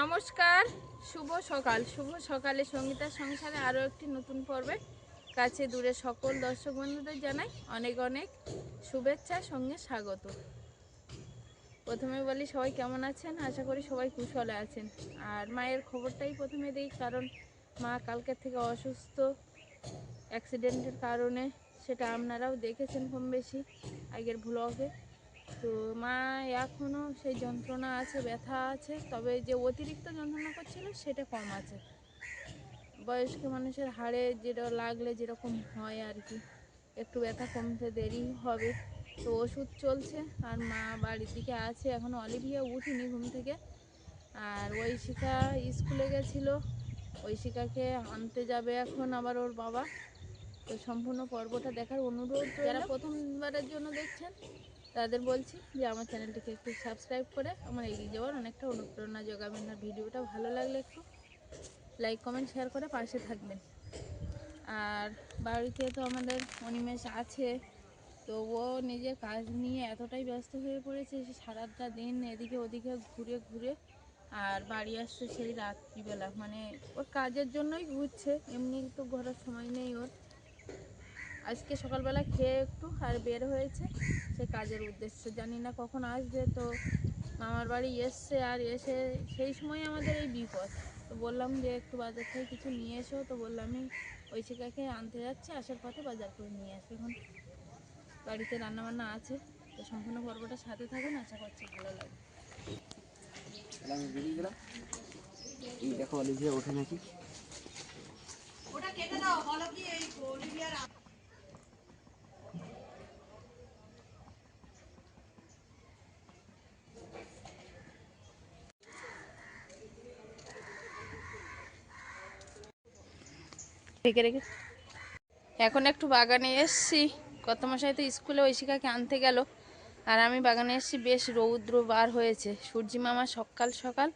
নমস্কার, শুভ সকাল। শুভ সকালে সঙ্গীতা সংসারে আরও একটি নতুন পর্বে কাছে দূরে সকল দর্শক বন্ধুদের জানাই অনেক অনেক শুভেচ্ছা, সঙ্গে স্বাগত। প্রথমে বলি, সবাই কেমন আছেন? আশা করি সবাই কুশলে আছেন। আর মায়ের খবরটাই প্রথমে দিই, কারণ মা কালকের থেকে অসুস্থ। অ্যাক্সিডেন্টের কারণে সেটা আপনারাও দেখেছেন কম বেশি আগের ব্লগে তো মা এখনও সেই যন্ত্রণা আছে, ব্যথা আছে, তবে যে অতিরিক্ত যন্ত্রণা করছিল সেটা কম আছে। বয়স্ক মানুষের হাড়ে যেটা লাগলে যেরকম হয় আর কি, একটু ব্যথা কমতে দেরি হবে। তো ওষুধ চলছে, আর মা বাড়ির দিকে আছে এখন, অলিভিয়া উঠিনি ঘুম থেকে। আর ঐশিকা স্কুলে গেছিল, ঐশিকাকে আনতে যাবে এখন আবার ওর বাবা। তো সম্পূর্ণ পর্বটা দেখার অনুরোধ যারা প্রথমবারের জন্য দেখছেন তাদের বলছি যে আমার চ্যানেলটিকে একটু সাবস্ক্রাইব করে আমার এগিয়ে যাওয়ার অনেকটা অনুপ্রেরণা যোগাবেন আর ভিডিওটা ভালো লাগলে একটু লাইক কমেন্ট শেয়ার করে পাশে থাকবেন। আর বাড়িতে তো আমাদের অনিমেষ আছে তো ও নিজের কাজ নিয়ে এতটাই ব্যস্ত হয়ে পড়েছে সে সারাটা দিন এদিকে ওদিকে ঘুরে ঘুরে আর বাড়ি আসছে সেই রাত্রিবেলা। মানে ওর কাজের জন্যই ঘুরছে, এমনি তো ঘোরার সময় নেই ওর। আজকে সকালবেলা খেয়ে একটু আর বের হয়েছে। সে কাজের উদ্দেশ্যে। জানি না কখন আসবে তো মামার বাড়ি এসছে আর এসে সেই সময় আমাদের এই বিপদ। তো বললাম যে একটু বাজার থেকে কিছু নিয়ে এসো। তো বললাম আমি ওই শিকাকে আনতে যাচ্ছি আসার পথে বাজার করে নিয়ে আসবে এখন বাড়িতে রান্নাবান্না আছে। তো সম্পূর্ণ পর্বটা সাথে থাকুন আশা করছি ভালো লাগবে। তাহলে আমি বেরিয়ে গেলাম এই দেখো অলিভিয়া ওঠে নাকি? এখন একটু বাগানে এসছি। কত মশাই তো স্কুলে ঐশিকাকে আনতে গেল। আর আমি বাগানে এসছি, বেশ রৌদ্র বার হয়েছে। সূর্যি মামা সকাল সকাল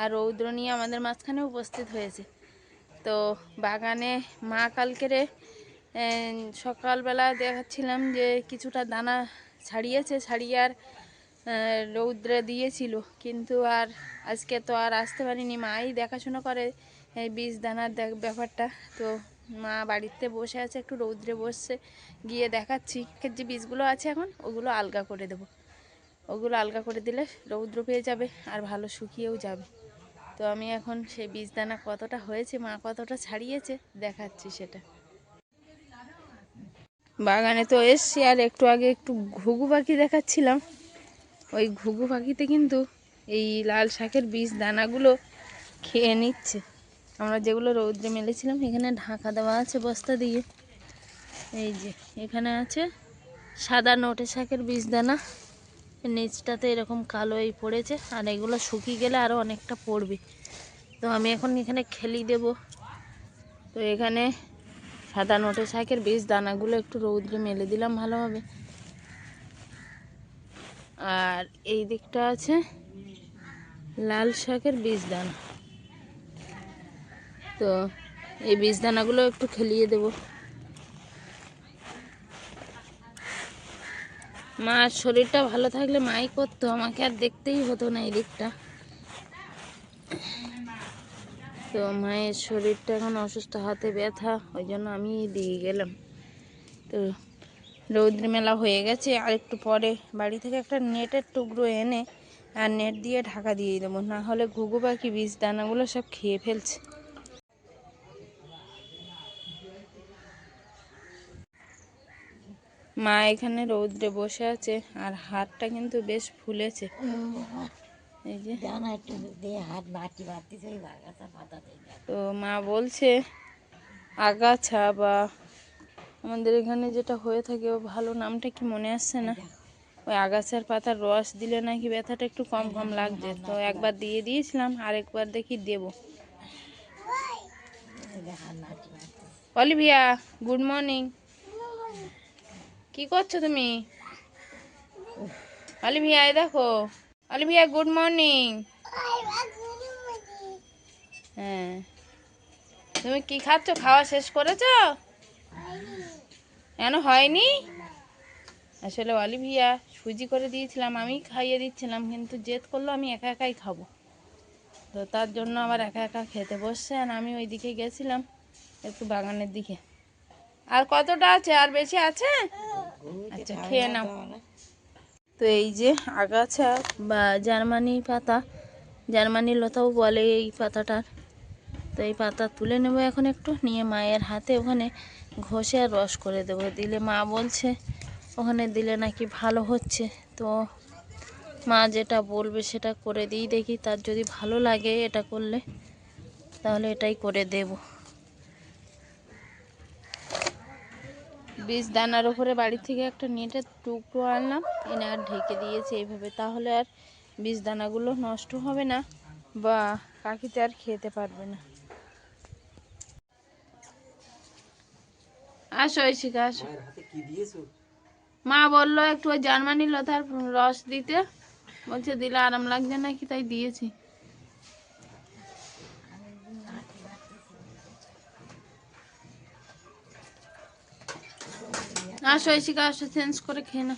আর রৌদ্র নিয়ে আমাদের মাঝখানে উপস্থিত হয়েছে। তো বাগানে মা কালকেরে সকালবেলা দেখাচ্ছিলাম যে কিছুটা দানা ছাড়িয়েছে, ছাড়িয়ে আর রৌদ্রে দিয়েছিল। কিন্তু আর আজকে তো আর আসতে পারিনি। মাই দেখাশোনা করে এই বীজ দানার দেখ ব্যাপারটা। তো মা বাড়িতে বসে আছে, একটু রৌদ্রে বসছে। গিয়ে দেখাচ্ছি যে বীজগুলো আছে এখন, ওগুলো আলগা করে দেবো। ওগুলো আলগা করে দিলে রৌদ্র পেয়ে যাবে আর ভালো শুকিয়েও যাবে। তো আমি এখন সেই বীজ দানা কতটা হয়েছে, মা কতটা ছাড়িয়েছে, দেখাচ্ছি সেটা। বাগানে তো এসছি, আর একটু আগে একটু ঘুঘু পাখি দেখাচ্ছিলাম। ওই ঘুঘু পাখিতে কিন্তু এই লাল শাকের বীজ দানাগুলো খেয়ে নিচ্ছে। আমরা যেগুলো রৌদ্রে মেলেছিলাম, এখানে ঢাকা দেওয়া আছে বস্তা দিয়ে। এই যে, এখানে আছে সাদা নোটে শাকের বীজ দানা নিচটাতে এরকম কালোই পড়েছে, আর এগুলো শুকিয়ে গেলে আরও অনেকটা পড়বে। তো আমি এখন এখানে খেলি দেব। তো এখানে সাদা নোটে শাকের বীজ দানাগুলো একটু রৌদ্রে মেলে দিলাম ভালোভাবে। আর এই দিকটা আছে লাল শাকের বীজ দানা তো এই বীজ দানাগুলো একটু খেলিয়ে দেব। মার শরীরটা ভালো থাকলে মাই করতো, আমাকে আর দেখতেই হতো না এই দিকটা। তো মায়ের শরীরটা এখন অসুস্থ, হাতে ব্যথা, ওই জন্য আমি দিয়ে গেলাম। তো রৌদ্র মেলা হয়ে গেছে, আর একটু পরে বাড়ি থেকে একটা নেটের টুকরো এনে আর নেট দিয়ে ঢাকা দিয়ে দেবো, না হলে ঘুঘু পাখি বীজ দানাগুলো সব খেয়ে ফেলছে। মা এখানে রৌদ্রে বসে আছে আর হাতটা কিন্তু বেশ ফুলেছে। এই যে। তো মা বলছে আগাছা বা আমাদের এখানে যেটা হয়ে থাকে ও ভালো নামটা কি মনে আসছে না? ওই আগাছার পাতার রস দিলে নাকি ব্যথাটা একটু কম কম লাগছে। তো একবার দিয়ে দিয়েছিলাম আরেকবার দেখি দেব। Olivia good morning. কি করছ তুমি? অলিভিয়া এই দেখো। অলিভিয়া গুড মর্নিং হ্যাঁ। তুমি কি খাচ্ছ? খাওয়া শেষ করেছ? কেন হয়নি? আসলে অলিভিয়া সুজি করে দিয়েছিলাম, আমি খাইয়ে দিচ্ছিলাম, কিন্তু জেদ করল আমি একা একাই খাব। তো তার জন্য আবার একা একা খেতে বসছে, আর আমি ওইদিকে গেছিলাম একটু বাগানের দিকে। আর কতটা আছে? আর বেশি আছে? আচ্ছা খেয়ে নাও। তো এই যে আগাছা বা জার্মানি পাতা জার্মানি লতাও বলে এই পাতাটার। তো এই পাতা তুলে নেব এখন একটু নিয়ে মায়ের হাতে ওখানে ঘষে আর রস করে দেবো। দিলে মা বলছে ওখানে দিলে নাকি ভালো হচ্ছে। তো মা যেটা বলবে সেটা করে দিই দেখি তার যদি ভালো লাগে এটা করলে তাহলে এটাই করে দেব। বীজ দানার উপরে বাড়ি থেকে একটা নেটের টুকরো আনলাম এনে আর ঢেকে দিয়েছি এইভাবে। তাহলে আর বীজ দানাগুলো নষ্ট হবে না বা পাখিতে আর খেতে পারবে না। আসো ঐশিকা আসো। মা বলল একটু ওই জার্মানি লতার রস দিতে। বলছে দিলে আরাম লাগছে নাকি তাই দিয়েছি। আসো ঐশিকা আসো চেঞ্জ করে খেয়ে না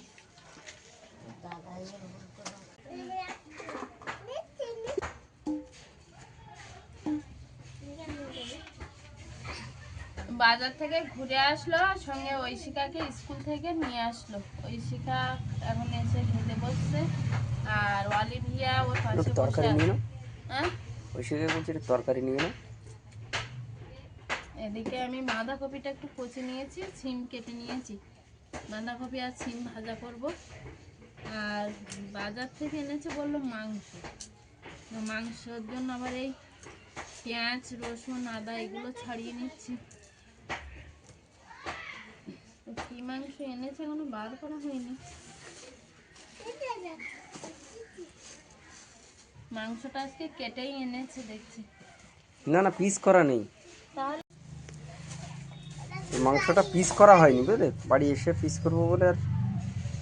বাজার থেকে ঘুরে আসলো সঙ্গে ঐশিকাকে স্কুল থেকে নিয়ে আসলো। ঐশিকা এখন এসে খেতে বসছে আর অলিভিয়া ওর পাশে তরকারি নিয়ে হ্যাঁ শিখে বলছি তরকারি নিয়ে নাও। এদিকে আমি বাঁধাকপিটা একটু কচি নিয়েছি সিম কেটে নিয়েছি। বাঁধাকপি আর সিম ভাজা করব। আর বাজার থেকে এনেছে বলল মাংস। মাংসর জন্য আবার এই পেঁয়াজ রসুন আদা এগুলো ছাড়িয়ে নিচ্ছি। কি মাংস এনেছে এখনও বার করা হয়নি। মাংসটা আজকে কেটেই এনেছে দেখছি। না না পিস করা নেই। তাহলে মাংসটা পিস করা হয়নি বুঝলে? বাড়ি এসে পিস করব বলে আর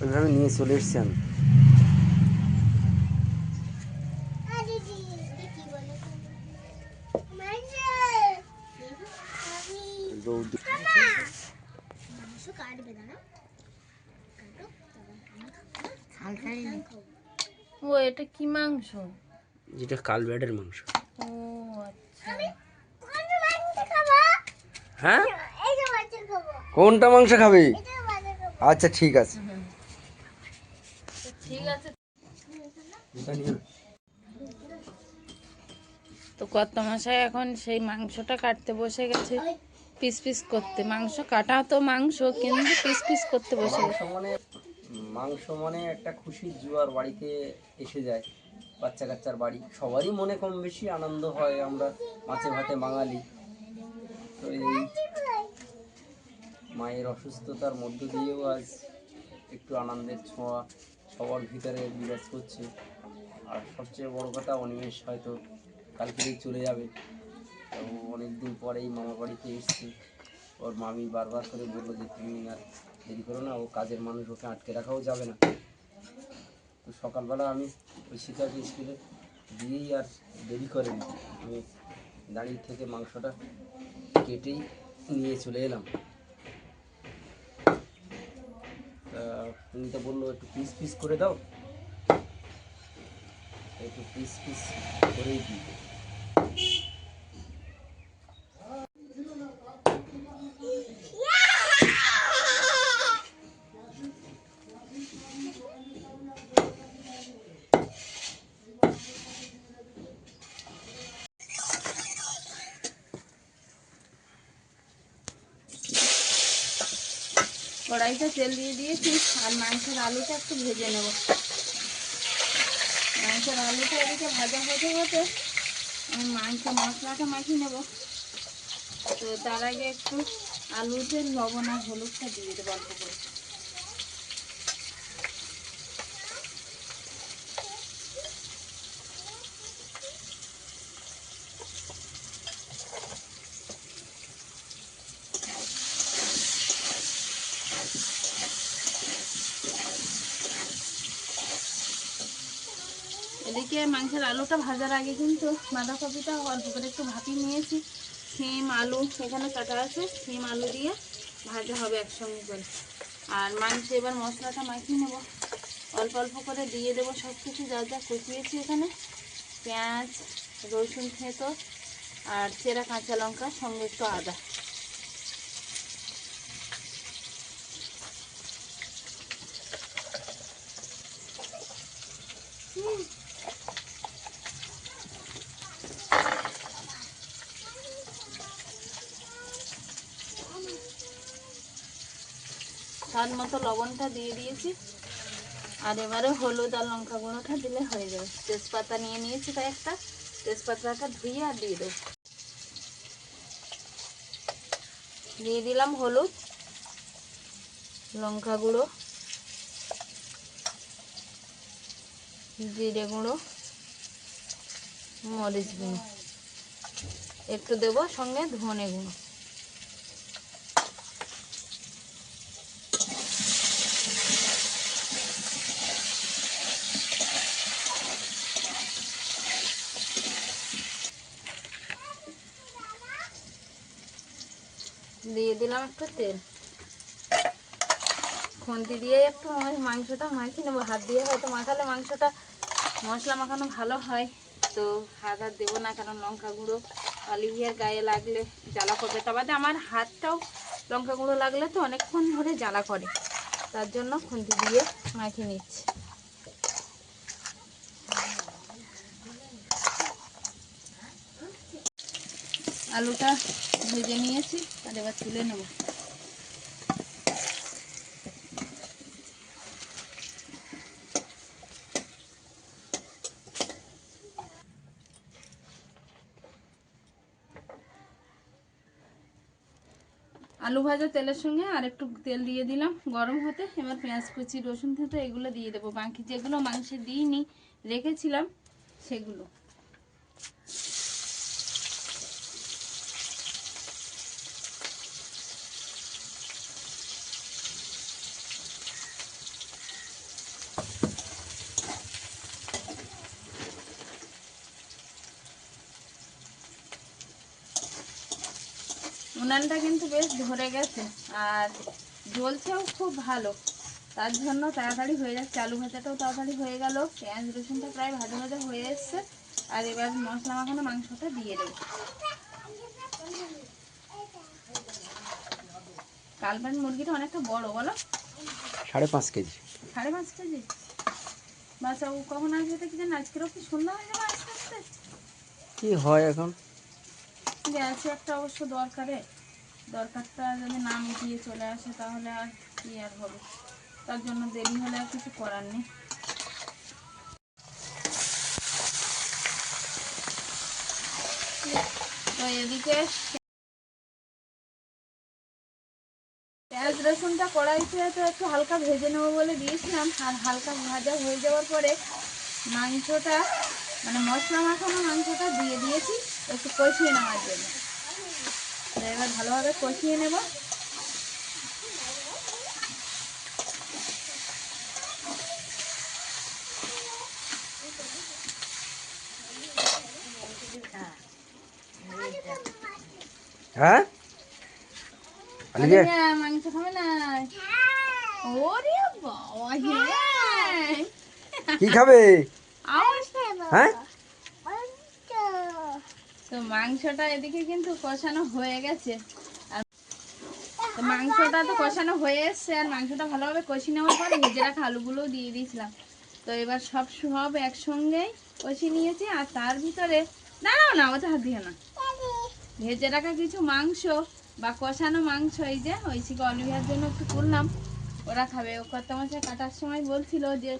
ওইভাবে নিয়ে চলে এসছি আমি। ও এটা কি মাংস? যেটা কালবেডের মাংস। ও আচ্ছা। হ্যাঁ? কোনটা মাংস খাবি? আচ্ছা ঠিক আছে। ঠিক আছে তো কত মশাই এখন সেই মাংসটা কাটতে বসে গেছে পিস পিস করতে। মাংস কাটা তো মাংস কিন্তু পিস পিস করতে বসে গেছে। মানে মাংস মানে একটা খুশির জোয়ার বাড়িতে এসে যায় বাচ্চা কাচ্চার বাড়ি। সবারই মনে কম বেশি আনন্দ হয় আমরা মাছে ভাতে বাঙালি। তো এই মায়ের অসুস্থতার মধ্য দিয়েও আজ একটু আনন্দের ছোঁয়া সবার ভিতরে বিরাজ করছে। আর সবচেয়ে বড় কথা, অনিমেষ হয়তো কালকেই চলে যাবে। তো অনেকদিন পরেই মামা বাড়িতে এসছে। ওর মামি বারবার করে বলল যে, তুমি আর দেরি করো না, ও কাজের মানুষ, ওকে আটকে রাখাও যাবে না। তো সকালবেলা আমি ওই শিকারকে স্কুলে দিয়েই আর দেরি করেনি। আমি দাঁড়িয়ে থেকে মাংসটা কেটেই নিয়ে চলে এলাম তা তুমি তো বলল একটু পিস পিস করে দাও। একটু পিস পিস করেই দিই কড়াইতে তেল দিয়ে দিয়েছি, আর মাংসের আলুটা একটু ভেজে নেব। মাংসের আলুটা এদিকে ভাজা হতে হতে আমি মাংস, মশলাটা মাখিয়ে নেব। তো তার আগে একটু আলুতে লবণ আর হলুদটা দিয়ে দেবো অল্প করে এদিকে মাংসের আলুটা ভাজার আগে কিন্তু বাঁধাকপিটা অল্প করে একটু ভাপিয়ে নিয়েছি। সিম আলু এখানে কাটা আছে, সিম আলু দিয়ে ভাজা হবে একসঙ্গে করে। আর মাংস এবার মশলাটা মাখিয়ে নেব। অল্প অল্প করে দিয়ে দেবো সব কিছু যা যা কচিয়েছি এখানে। পেঁয়াজ, রসুন থেতো আর চেরা কাঁচা লঙ্কা, সঙ্গে একটু আদা। স্বাদ মতো লবণটা দিয়ে দিয়েছি। আর এবারে হলুদ আর লঙ্কা গুঁড়োটা দিলে হয়ে যাবে। তেজপাতা নিয়ে নিয়েছি তাই একটা তেজপাতাটা ধুয়ে আর দিয়ে দেবো। দিয়ে দিলাম হলুদ, লঙ্কা গুঁড়ো, জিরে গুঁড়ো, মরিচ গুঁড়ো। একটু দেবো সঙ্গে ধনে গুঁড়ো। দিয়ে দিলাম একটু তেল। খুন্তি দিয়ে একটু মাংসটা মাখিয়ে নেব। হাত দিয়ে হয়তো মাখালে মাংসটা মশলা মাখানো ভালো হয়। তো হাত হাত দেবো না, কারণ লঙ্কা গুঁড়ো অলিভিয়ার গায়ে লাগলে জ্বালা করবে। তা বাদে আমার হাতটাও লঙ্কা গুঁড়ো লাগলে তো অনেকক্ষণ ধরে জ্বালা করে। তার জন্য খুন্তি দিয়ে মাখিয়ে নিচ্ছি। আলুটা ভেজে নিয়েছি, আর এবার তুলে নেব। আলু ভাজা তেলের সঙ্গে আর একটু তেল দিয়ে দিলাম গরম হতে। এবার পেঁয়াজ, কুচি, রসুন থেতো এগুলো দিয়ে দেবো। বাকি যেগুলো মাংসে দিইনি, রেখেছিলাম সেগুলো। উনানটা কিন্তু বেশ ধরে গেছে আর জ্বলছেও খুব ভালো। তার জন্য তাড়াতাড়ি হয়ে যাচ্ছে। আলু ভাজাটাও তাড়াতাড়ি হয়ে গেল। পেঁয়াজ রসুনটা প্রায় ভাজা ভাজা হয়ে এসছে। আর এবার মশলা মাখানো মাংসটা দিয়ে দেবো। কালবান মুরগিটা অনেকটা বড় বলো? সাড়ে পাঁচ কেজি। সাড়ে পাঁচ কেজি? বাচ্চা ও কখন আসবে তো কি জানি? আজকেরও কি সন্ধ্যা হয়ে যাবে আস্তে আস্তে? কি হয় এখন? গেছে একটা অবশ্য দরকারে। দরকারটা যদি না মিটিয়ে চলে আসে তাহলে আর কি আর হবে? তার জন্য দেরি হলে আর কিছু করার নেই। তো এদিকে পেঁয়াজ রসুনটা কড়াইতে তো একটু হালকা ভেজে নেব বলে দিয়েছিলাম, আর হালকা ভাজা হয়ে যাওয়ার পরে মাংসটা মানে মশলা মাখানো মাংসটা দিয়ে দিয়েছি, একটু কষিয়ে নেওয়ার জন্য। এবার ভালোভাবে কষিয়ে নেব। হ্যাঁ? মাংস খাবে না? ওরে বাবা হ্যাঁ। কি খাবে? আওয়াজ হ্যাঁ? তো মাংসটা এদিকে কিন্তু কষানো হয়ে গেছে। আর মাংসটা তো কষানো হয়ে এসছে, আর মাংসটা ভালোভাবে কষিয়ে নেওয়ার পরে ভেজে রাখা আলুগুলোও দিয়ে দিয়েছিলাম। তো এবার সব সব একসঙ্গেই কষিয়ে নিয়েছি, আর তার ভিতরে দাঁড়াও না, ওতে হাত দিও না। ভেজে রাখা কিছু মাংস বা কষানো মাংস, এই যে ঐশীকে অলিভিয়ার জন্য একটু করলাম ওরা খাবে। ও কত মাসে কাটার সময় বলছিল যে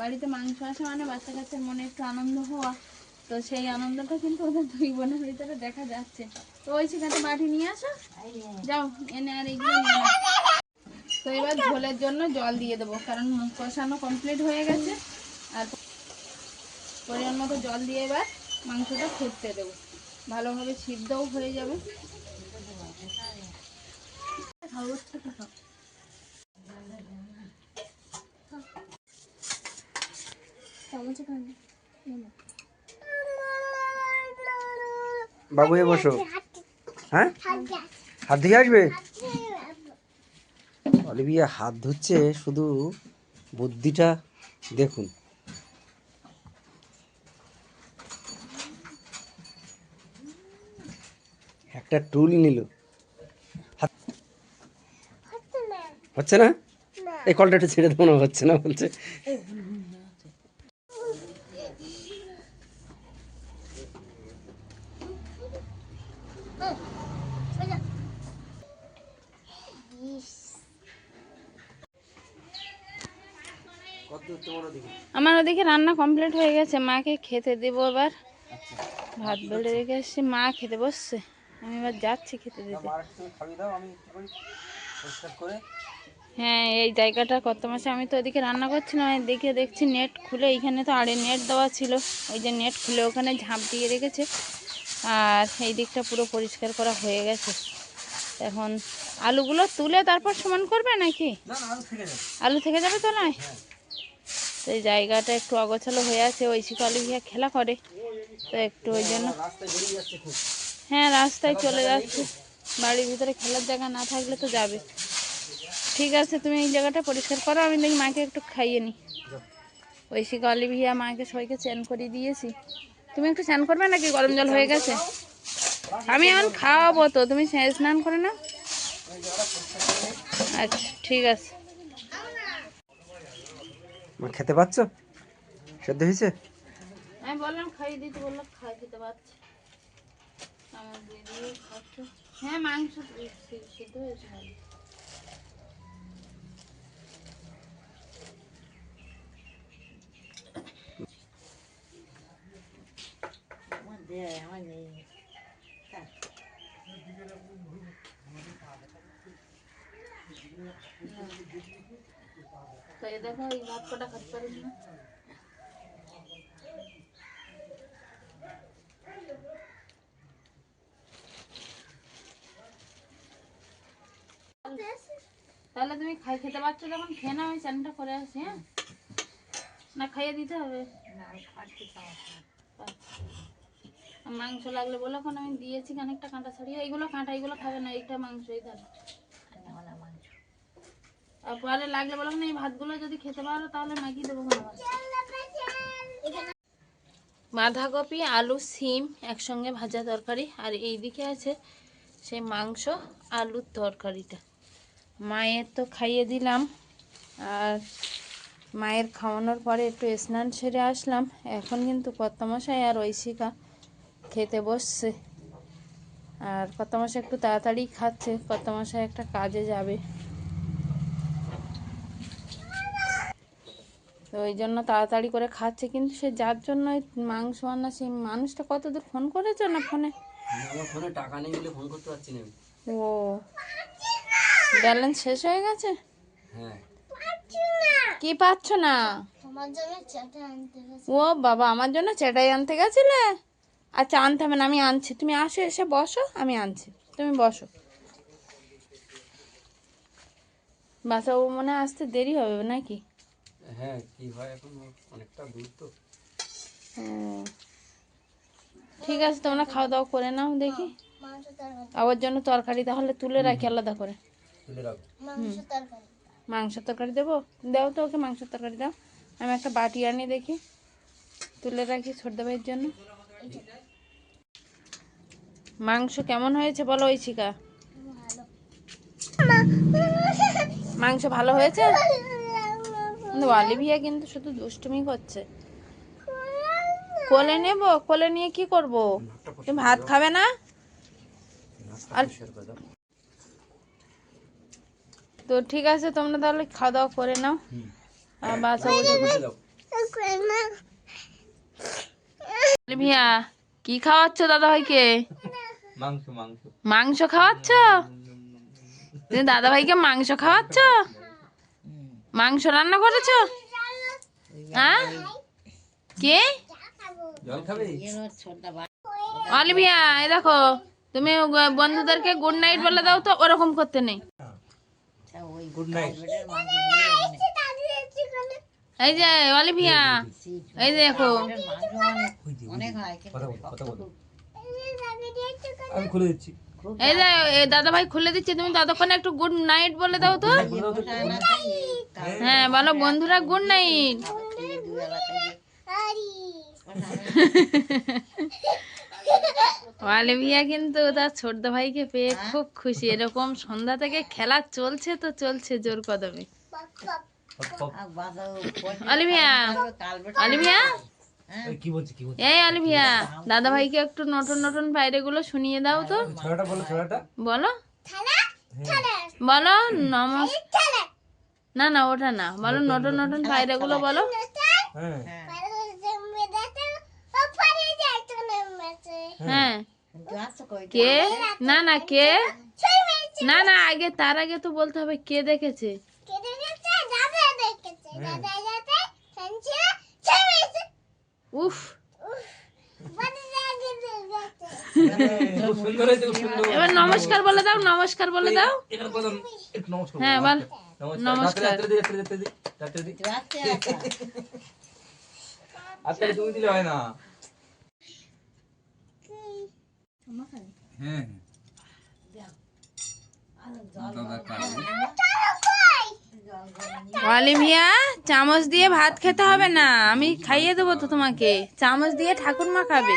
বাড়িতে মাংস আসা মানে বাচ্চা কাচ্চার মনে একটু আনন্দ হওয়া। তো সেই আনন্দটা কিন্তু ওদের দুই বোনের ভিতরে দেখা যাচ্ছে। তো ওই সেখানে মাটি নিয়ে আসো। যাও, এনে আর এগুলো তো এবার ঝোলের জন্য জল দিয়ে দেবো, কারণ কষানো কমপ্লিট হয়ে গেছে। আর পরিমাণ মতো জল দিয়ে এবার মাংসটা ফুটতে দেবো। ভালোভাবে সিদ্ধও হয়ে যাবে। বাবু এ বসো। হ্যাঁ? হাত ধুয়ে আসবে? অলিভিয়া হাত ধুচ্ছে শুধু বুদ্ধিটা দেখুন। একটা টুল নিল। হচ্ছে না। এই কলটা একটু ছেড়ে দেবো না হচ্ছে না বলছে। আমার ওদিকে রান্না কমপ্লিট হয়ে গেছে। মাকে খেতে দেবো এবার। ভাত বেড়ে রেখে এসছি। মা খেতে বসছে। আমি এবার যাচ্ছি খেতে দিতে। হ্যাঁ এই জায়গাটা কত মাসে আমি তো ওদিকে রান্না করছিলাম আমি দেখে দেখছি নেট খুলে। এইখানে তো আড়ে নেট দেওয়া ছিল। ওই যে নেট খুলে ওখানে ঝাঁপ দিয়ে রেখেছে। আর এই দিকটা পুরো পরিষ্কার করা হয়ে গেছে। এখন আলুগুলো তুলে তারপর সমান করবে নাকি? না না আলু থেকে যাবে। তো নয় তো এই জায়গাটা একটু অগোছালো হয়ে আছে, ওই শিকালু ভিয়া খেলা করে। তো একটু ওই জন্য। হ্যাঁ রাস্তায় চলে যাচ্ছে। বাড়ির ভিতরে খেলার জায়গা না থাকলে তো যাবে। ঠিক আছে, তুমি এই জায়গাটা পরিষ্কার করো, আমি দেখি মাকে একটু খাইয়ে নিই শিকালি ভিয়া মাকে সবাইকে চ্যান করিয়ে দিয়েছি। তুমি একটু স্নান করবে নাকি? গরম জল হয়ে গেছে। আমি এখন খাওয়াবো তো, তুমি স্না- স্নান করে না আচ্ছা ঠিক আছে। মা খেতে পাচ্ছ? সেদ্ধ হয়েছে? আমি বললাম খাইয়ে দিতে বললাম খাই দিতে পারছি আমার দিদি খাচ্ছে। হ্যাঁ মাংস সিদ্ধ হয়েছে ভালো। তো দেখো এই ভাত কটা খাতে পারিস না তাহলে তুমি খাই খেতে পারছ যখন খেয়ে নাও আমি চানটা করে আসি হ্যাঁ? না খাইয়ে দিতে হবে। আচ্ছা। মাংস লাগলে বলো এখন আমি দিয়েছি খানিকটা কাঁটা ছাড়িয়ে। এইগুলো কাঁটা এইগুলো খাবে না এইটা মাংস এই ধারে পরে লাগলে বলো না, এই ভাতগুলো যদি খেতে পারো, তাহলে ম্যাগি দেবো বাঁধাকপি, আলু, সিম একসঙ্গে ভাজা তরকারি, আর এই দিকে আছে সেই মাংস, আলুর তরকারিটা। মায়ের তো খাইয়ে দিলাম, আর মায়ের খাওয়ানোর পরে একটু স্নান সেরে আসলাম। এখন কিন্তু কর্তামশাই আর ঐশিকা খেতে বসছে। আর কর্তামশাই একটু তাড়াতাড়ি খাচ্ছে, কর্তামশাই একটা কাজে যাবে। তো ওই জন্য তাড়াতাড়ি করে খাচ্ছে। কিন্তু সে যার জন্য মাংস আনা সেই মানুষটা কতদূর ফোন করেছ না ফোনে? আমার ফোনে টাকা নেই বলে ফোন করতে পারছি না ও। ব্যালেন্স শেষ হয়ে গেছে? হ্যাঁ। কি পাচ্ছ না? ও বাবা আমার জন্য চেটাই আনতে গেছিলে? আচ্ছা আনতে হবে না আমি আনছি। তুমি আসো এসে বসো আমি আনছি। তুমি বসো। বাসাবু মনে আসতে দেরি হবে নাকি? হ্যাঁ কি হয় এখন অনেকটা দূর তো। ঠিক আছে তোমরা খাওয়া দাওয়া করে নাও দেখি। আবার জন্য তরকারি তাহলে তুলে রাখি আলাদা করে। তুলে রাখো। মাংস তরকারি। দেবো? দাও তো ওকে মাংস তরকারি দাও। আমি একটা বাটি আনি দেখি। তুলে রাখি ছোটদা ভাইয়ের জন্য। মাংস কেমন হয়েছে বলো ওই ঐশিকা মাংস ভালো হয়েছে? কিন্তু অলিভিয়া কিন্তু শুধু দুষ্টুমি করছে। কোলে নেব? কোলে নিয়ে কি করব? তুমি ভাত খাবে না? আর তো ঠিক আছে তোমরা তাহলে খাওয়া দাওয়া করে নাও। বাসা অলিভিয়া কি খাওয়াচ্ছ দাদা ভাইকে মাংস মাংস। মাংস খাওয়াচ্ছ? তুমি দাদা ভাইকে মাংস খাওয়াচ্ছ? মাংস রান্না করেছ? হ্যাঁ? কে? অলিভিয়া এই দেখো তুমি বন্ধুদেরকে গুড নাইট বলে দাও তো ওরকম করতে নেই। গুড নাইট এই যে অলিভিয়া এই দেখো। অনেক হয় কিন্তু কথা বলো কথা বলো। আমি খুলে দিচ্ছি। এই দাদা ভাই খুলে দিচ্ছে তুমি ততক্ষণে একটু গুড নাইট বলে দাও তো। না খাইয়ে হ্যাঁ। বলো বন্ধুরা গুড নাইট অলিভিয়া কিন্তু তার ছোট ভাইকে পেয়ে খুব খুশি। এরকম সন্ধ্যা থেকে খেলা চলছে তো চলছে জোর কদমে। আর বাঁধা এই অলিভিয়া দাদা ভাইকে একটু নতুন নতুন বাইরে গুলো শুনিয়ে দাও তো। বলো বলো। বলো নমস না না ওটা না। বলো নতুন নতুন বাইরে গুলো বলো। হ্যাঁ। হ্যাঁ। কই কে? না না কে? না না আগে তার আগে তো বলতে হবে কে দেখেছে। সুন্দর হয়েছে খুব সুন্দর এবার নমস্কার বলে দাও নমস্কার বলে দাও। এখানে কথা একটু নমস্কার। হ্যাঁ বল নমস্কার তুমি দিলে হয় না হ্যাঁ অলিভিয়া চামচ দিয়ে ভাত খেতে হবে না। আমি খাইয়ে দেবো তো তোমাকে। চামচ দিয়ে ঠাকুরমা খাবে।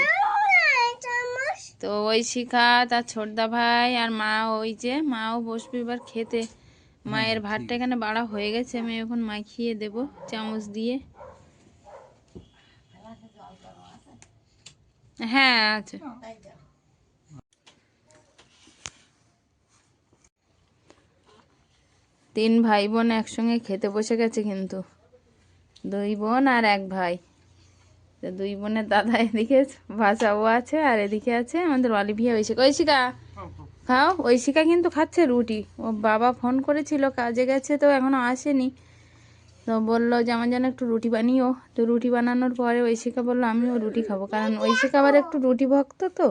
তো ওই শিখা তার ছোটদা ভাই আর মা ওই যে মাও বসবে এবার খেতে। মায়ের ভাতটা এখানে বাড়া হয়ে গেছে আমি এখন মাখিয়ে দেব চামচ দিয়ে। হ্যাঁ আছে। তিন ভাই বোন একসঙ্গে খেতে বসে গেছে কিন্তু। দুই বোন আর এক ভাই। দুই বোনের দাদা এদিকে ভাষাও আছে আর এদিকে আছে আমাদের অলিভিয়া ঐশিকা ঐশিকা খাও ঐশিকা কিন্তু খাচ্ছে রুটি। ও বাবা ফোন করেছিল কাজে গেছে তো এখনও আসেনি। তো বলল যে আমার জন্য একটু রুটি বানিও। তো রুটি বানানোর পরে ঐশিকা বলল আমিও রুটি খাব। কারণ ঐশিকা আবার একটু রুটি ভক্ত তো।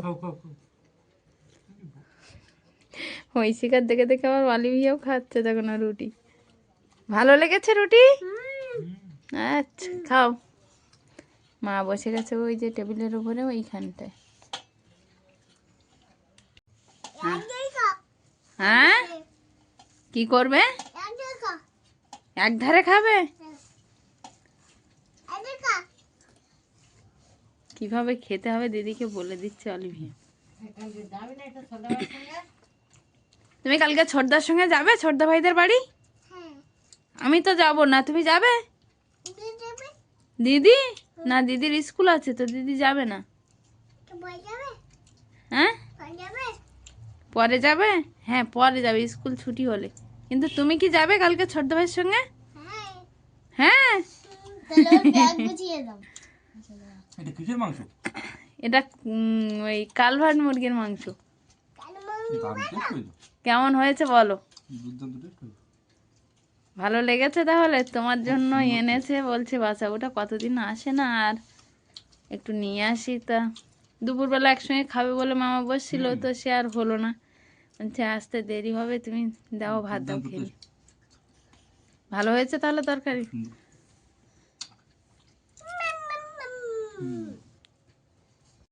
ঐশিকার দেখে দেখে আমার আবার অলিভিয়াও খাচ্ছে তখন ও রুটি। ভালো লেগেছে রুটি? আচ্ছা খাও। মা বসে গেছে ওই যে টেবিলের উপরে ওইখানটায়। হ্যাঁ? কি করবে? এক ধারে খাবে? কীভাবে খেতে হবে দিদিকে বলে দিচ্ছে অলিভিয়া যাবি না এটা ছোটবেলার সঙ্গে তুমি কালকে ছোটদার সঙ্গে যাবে? ছোটদা ভাইদের বাড়ি? আমি তো যাব না। তুমি যাবে? দিদি না দিদির স্কুল আছে তো দিদি যাবে না। হ্যাঁ? পরে যাবে? হ্যাঁ পরে যাবে। স্কুল ছুটি হলে। কিন্তু তুমি কি যাবে কালকে ছোটদা ভাইয়ের সঙ্গে? হ্যাঁ। এটা মাংস? এটা ওই কালভার্ট মুরগির মাংস। কেমন হয়েছে বলো? ভালো লেগেছে তাহলে? তোমার জন্য এনেছে, বলছে বাসা ওটা কতদিন আসে না? আর একটু নিয়ে আসি তা। দুপুরবেলা একসঙ্গে খাবে বলে মামা বসছিল, তো সে আর হলো না। বলছে, আসতে দেরি হবে, তুমি দাও ভাত, দাও খেয়ে ভালো হয়েছে তাহলে তরকারি?